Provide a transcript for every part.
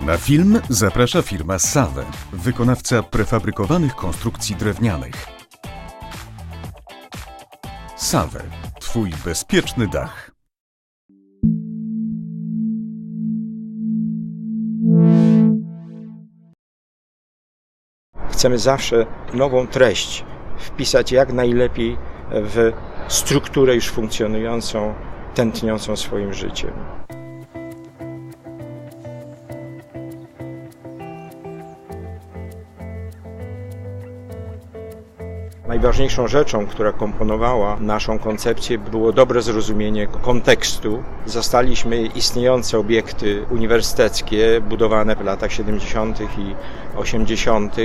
Na film zaprasza firma Save, wykonawca prefabrykowanych konstrukcji drewnianych. Save, Twój bezpieczny dach. Chcemy zawsze nową treść wpisać jak najlepiej w strukturę już funkcjonującą, tętniącą swoim życiem. Najważniejszą rzeczą, która komponowała naszą koncepcję, było dobre zrozumienie kontekstu. Zastaliśmy istniejące obiekty uniwersyteckie, budowane w latach 70. i 80.,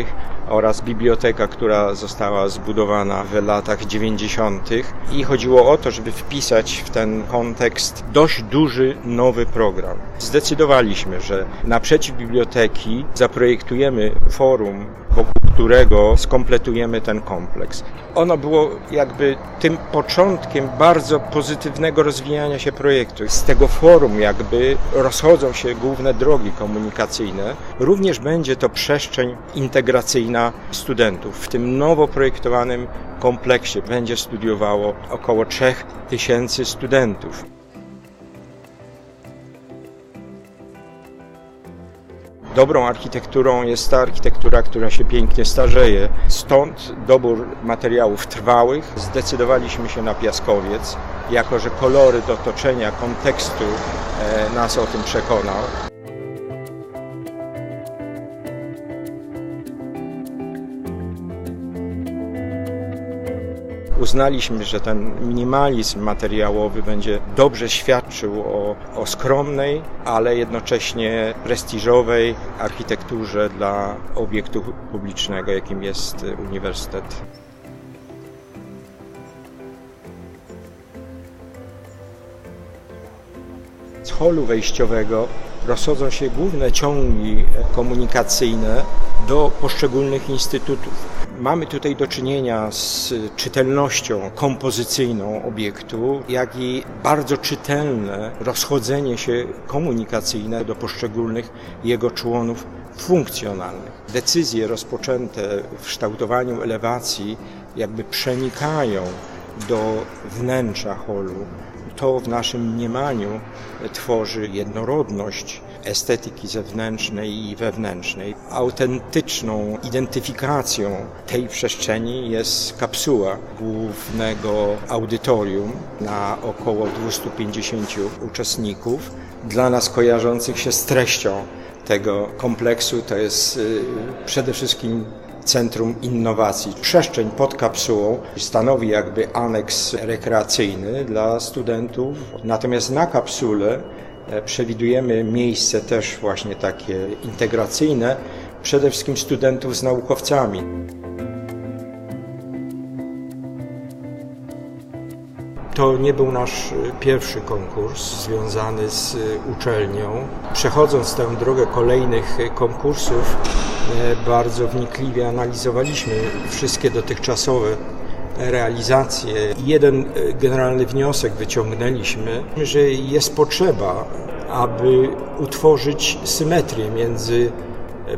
oraz biblioteka, która została zbudowana w latach 90. I chodziło o to, żeby wpisać w ten kontekst dość duży nowy program. Zdecydowaliśmy, że naprzeciw biblioteki zaprojektujemy forum wokół którego skompletujemy ten kompleks. Ono było jakby tym początkiem bardzo pozytywnego rozwijania się projektu. Z tego forum jakby rozchodzą się główne drogi komunikacyjne. Również będzie to przestrzeń integracyjna studentów. W tym nowo projektowanym kompleksie będzie studiowało około 3000 studentów. Dobrą architekturą jest ta architektura, która się pięknie starzeje. Stąd dobór materiałów trwałych. Zdecydowaliśmy się na piaskowiec, jako że kolory do otoczenia, kontekstu e, nas o tym przekonał. Uznaliśmy, że ten minimalizm materiałowy będzie dobrze świadczył o, o skromnej, ale jednocześnie prestiżowej architekturze dla obiektu publicznego, jakim jest uniwersytet. Holu wejściowego rozchodzą się główne ciągi komunikacyjne do poszczególnych instytutów. Mamy tutaj do czynienia z czytelnością kompozycyjną obiektu, jak i bardzo czytelne rozchodzenie się komunikacyjne do poszczególnych jego członów funkcjonalnych. Decyzje rozpoczęte w kształtowaniu elewacji jakby przenikają do wnętrza holu. To w naszym mniemaniu tworzy jednorodność estetyki zewnętrznej i wewnętrznej. Autentyczną identyfikacją tej przestrzeni jest kapsuła głównego audytorium na około 250 uczestników, dla nas kojarzących się z treścią tego kompleksu. To jest y, przede wszystkim Centrum Innowacji. Przestrzeń pod kapsułą stanowi jakby aneks rekreacyjny dla studentów, natomiast na kapsule E, przewidujemy miejsce też właśnie takie integracyjne, przede wszystkim studentów z naukowcami. To nie był nasz e, pierwszy konkurs związany z e, uczelnią. Przechodząc tę drogę kolejnych konkursów, bardzo wnikliwie analizowaliśmy wszystkie dotychczasowe realizację. Jeden generalny wniosek wyciągnęliśmy, że jest potrzeba, aby utworzyć symetrię między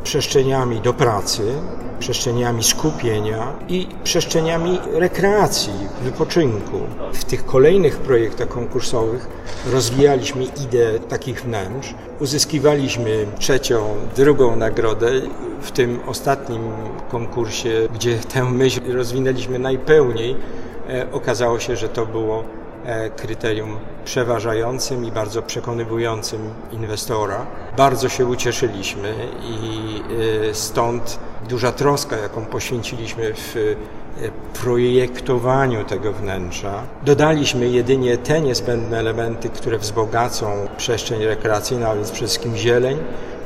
przestrzeniami do pracy, przestrzeniami skupienia i przestrzeniami rekreacji, wypoczynku. W tych kolejnych projektach konkursowych rozwijaliśmy ideę takich wnętrz. Uzyskiwaliśmy trzecią, drugą nagrodę w tym ostatnim konkursie, gdzie tę myśl rozwinęliśmy najpełniej. E, okazało się, że to było E, kryterium przeważającym i bardzo przekonywującym inwestora. Bardzo się ucieszyliśmy i e, stąd duża troska, jaką poświęciliśmy w e, projektowaniu tego wnętrza. Dodaliśmy jedynie te niezbędne elementy, które wzbogacą przestrzeń rekreacyjną, a więc przede wszystkim zieleń,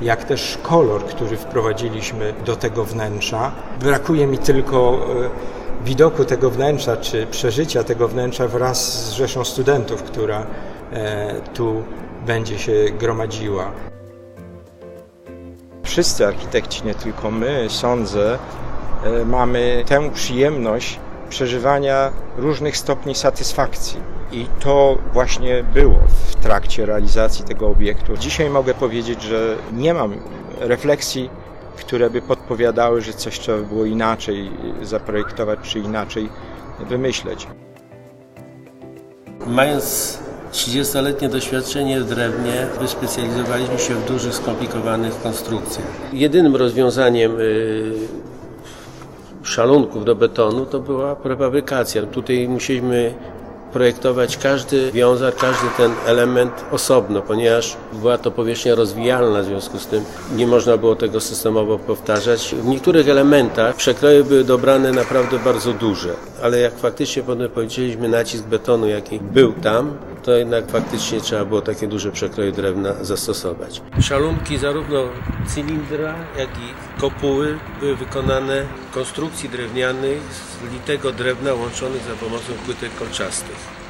jak też kolor, który wprowadziliśmy do tego wnętrza. Brakuje mi tylko widoku tego wnętrza, czy przeżycia tego wnętrza wraz z rzeszą studentów, która e, tu będzie się gromadziła. Wszyscy architekci, nie tylko my, sądzę, e, mamy tę przyjemność przeżywania różnych stopni satysfakcji. I to właśnie było w trakcie realizacji tego obiektu. Dzisiaj mogę powiedzieć, że nie mam refleksji, które by podpowiadały, że coś trzeba by było inaczej zaprojektować czy inaczej wymyśleć. Mając 30-letnie doświadczenie w drewnie, wyspecjalizowaliśmy się w dużych, skomplikowanych konstrukcjach. Jedynym rozwiązaniem y, szalunków do betonu to była prefabrykacja. Tutaj musieliśmy projektować każdy wiązar, każdy ten element osobno, ponieważ była to powierzchnia rozwijalna, w związku z tym nie można było tego systemowo powtarzać. W niektórych elementach przekroje były dobrane naprawdę bardzo duże, ale jak faktycznie potem powiedzieliśmy nacisk betonu, jaki był tam, to jednak faktycznie trzeba było takie duże przekroje drewna zastosować. Szalunki zarówno cylindra, jak i kopuły były wykonane w konstrukcji drewnianej z litego drewna łączonych za pomocą płytek kolczastych.